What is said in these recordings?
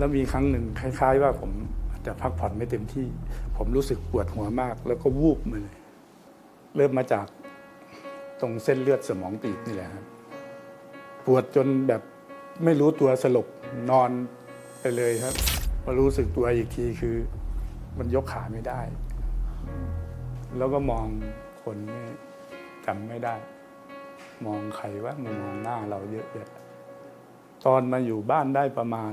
แล้วมีครั้งหนึ่งคล้าย ๆ ว่าผมอาจจะพักผ่อนไม่เต็มที่ ผมรู้สึกปวดหัวมาก แล้วก็วูบมาเลย เริ่มมาจากตรงเส้นเลือดสมองตีบนี่แหละครับปวดจนแบบไม่รู้ตัวสลบนอนไปเลยครับมารู้สึกตัวอีกทีคือ มันยกขาไม่ได้ แล้วก็มองคนไม่จำไม่ได้ มองใครว่ามามองหน้าเราเยอะแยะตอนมาอยู่บ้านได้ประมาณ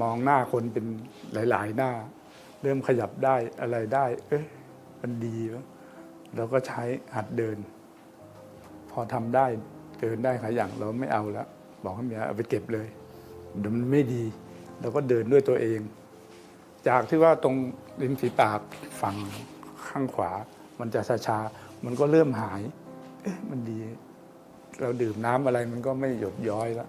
มองหน้าคนเป็นหลาย ๆ หน้า เริ่มขยับได้อะไรได้ เอ๊ะมันดีแล้วเราก็ใช้หัดเดิน พอทำได้เดินได้ขายอย่างเราไม่เอาแล้วบอกให้เมียเอาไปเก็บเลยเดี๋ยวมันไม่ดี เราก็เดินด้วยตัวเอง จากที่ว่าตรงริมฝีปากฝั่งข้างขวา มันจะชาๆมันก็เริ่มหาย เอ๊ะมันดี เราดื่มน้ำอะไรมันก็ไม่หยดย้อยแล้ว